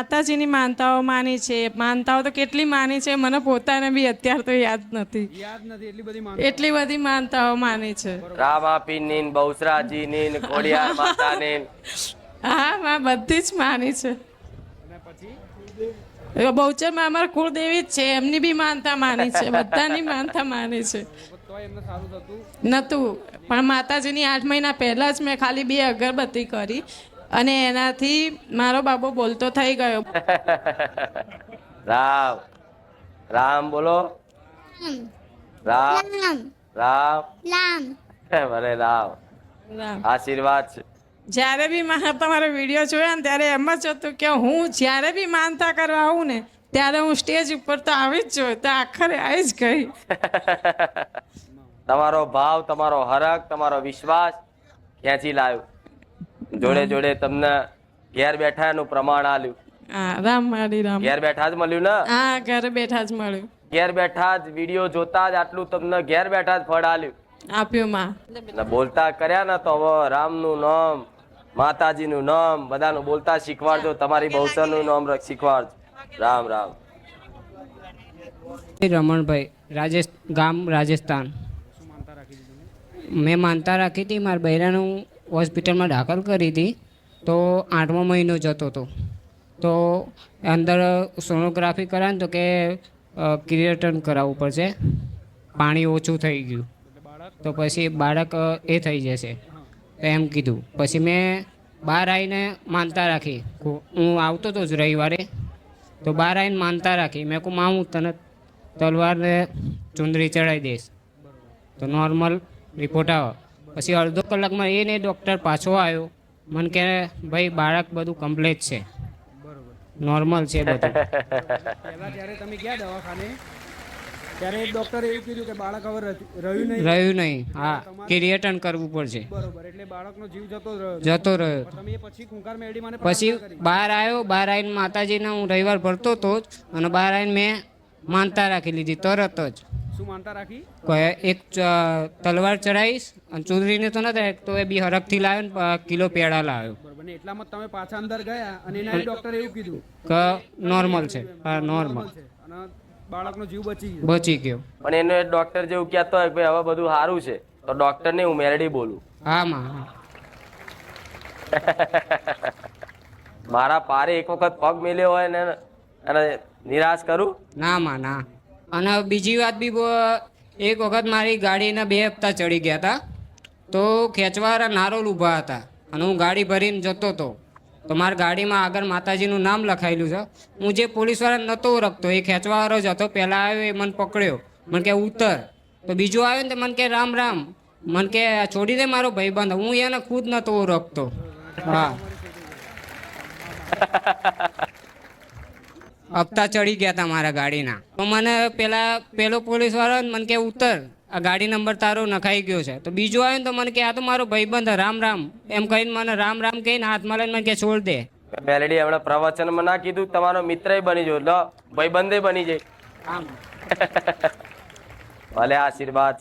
માતાજીની માનતાઓ માની છે. માનતાઓ તો કેટલી માની છે મને પોતાને બી અત્યારે તો યાદ નથી. યાદ નથી એટલી બધી એટલી બધી માનતાઓ માની છે. રામાપીની નીન બહુચરાજીની નીન ખોડિયાર માતા નીન હા માં બધી જ માની છે. બહુચરમાં અમારા કુળદેવી જ છે એમની બી માનતા માની છે બધાની માનતા માની છે. તો એમને સારું થતું નહોતું પણ માતાજીની આઠ મહિના પહેલા જ મેં ખાલી બે અગરબત્તી કરી. અને એનાથી મારો બાબો બોલતો થઈ ગયો. રામ. રામ બોલો. રામ. રામ. રામ. ભલે રામ. આશીર્વાદ છે. જ્યારે બી મારા તમારો વીડિયો જોયો ને ત્યારે એમ જ હતું કે હું જ્યારે બી માનતા કરવા આવું ને ત્યારે હું સ્ટેજ ઉપર તો આવી જ જોઉં તો આખરે આવી જ ગઈ. તમારો ભાવ તમારો હરક તમારો વિશ્વાસ ખેંચી લાવ્યો? જોડે જોડે તમને ઘેર બેઠા એનું પ્રમાણ આલ્યું. હા રામ મારી રામ. ઘેર બેઠા જ મળ્યું ને? હા ઘરે બેઠા જ મળ્યું. ઘેર બેઠા જ વીડિયો જોતા જ આટલું તમને ઘેર બેઠા જ ફળ આલ્યું. આપ્યું માં. બોલતા કર્યા ને તો હવે રામનું નામ માતાજી નું નામ બધાનું બોલતા શીખવાડજો તમારી બહુસરનું નામ શીખવાડજો. રામ રામ. રમણભાઈ રાજેશ ગામ રાજસ્થાન. શું માનતા રાખી દીધું ને મેં માનતા રાખી હતી મારા બૈરાનું હોસ્પિટલમાં દાખલ કરી હતી, તો આઠમો મહિનો જતો હતો. તો અંદર સોનોગ્રાફી કરાવે તો કે ક્રિએટન કરાવવું પડશે. પાણી ઓછું થઈ ગયું. તો પછી બાળક એ થઈ જશે. તો એમ કીધું. પછી મેં બહાર આવીને માનતા રાખી. હું આવતો હતો જ રવિવારે. તો બહાર આવીને માનતા રાખી. મેં કહું માં હું તને તલવારને ચુંદરી ચડાવી દઈશ. તો નોર્મલ રિપોર્ટ આવે પછી અડધો કલાકમાં એ ને ડૉક્ટર પાછો આવ્યો. મને કે ભાઈ બાળક બધું કમ્પ્લીટ છે. બરોબર નોર્મલ છે બધું. પહેલા જ્યારે તમે ગયા દવાખાને ત્યારે ડૉક્ટર એવું કીધું કે બાળક હવે રહ્યું નહીં. રહ્યું નહીં. હા ક્રિએટન કરવું પડશે. બરોબર એટલે બાળકનો જીવ જતો રહ્યો. જતો રહ્યો. તમે પછી ખૂંખાર મેડી મને પછી બહાર આવ્યો બહાર આવીને માતાજીને હું રવિવાર ભરતો હતો જ અને બહાર આવીને મેં માનતા રાખી લીધી તરત જ. શું માનતા રાખી? કોઈ એક તલવાર ચડાવીશ અને ચુંદરીને તો નથી તો એ બી હરકથી લાવ્યો ને કિલો પેડા લાવ્યો બરાબર એટલામાં તમે પાછા અંદર ગયા અને એના ડોક્ટરે એવું કીધું કે નોર્મલ છે. હા નોર્મલ છે. અને બાળકનો જીવ બચી ગયો. બચી ગયો. પણ એનો ડોક્ટર જેવું કહેતો હોય કે ભાઈ હવે બધું સારું છે તો ડોક્ટરને હું મેરડી બોલું. હા માં મારા પારે એક વખત પગ મેલ્યો હોય ને અને નિરાશ કરું? ના માં ના. અને બીજી વાત બી એક વખત મારી ગાડીના બે હપ્તા ચડી ગયા હતા તો ખેંચવાવાળા નારોલ ઊભા હતા અને હું ગાડી ભરીને જતો હતો તો મારી ગાડીમાં આગળ માતાજીનું નામ લખાયેલું છે. હું જે પોલીસવાળા નહોતો ઓળખતો, એ ખેંચવાવાળો જ હતો. પહેલાં આવ્યો એ મને પકડ્યો. મને કે, ઉતર. તો બીજો આવ્યો ને તો મને કે, રામ રામ. મને કે છોડી દે મારો ભાઈબંધ. હું એને ખુદ નહોતો ઓળખતો. હા. હપ્તા ચડી ગયા હતા મારા ગાડીના. તો મને પેલા પેલો પોલીસ વાળો મને કે ઉતર આ ગાડી નંબર તારો નખાઈ ગયો છે. તો બીજો આવ્યો ને તો મને કે આ તો મારો ભાઈબંધ રામ રામ. એમ કહીને મને રામ રામ કહીને હાથમાં લઈને મને કે છોડ દે. બેલડી હમણાં પ્રવચનમાં ના કીધું તમારો મિત્રય બની જાય લો ભાઈબંધે બની જાય. આમ. ભલે આશીર્વાદ.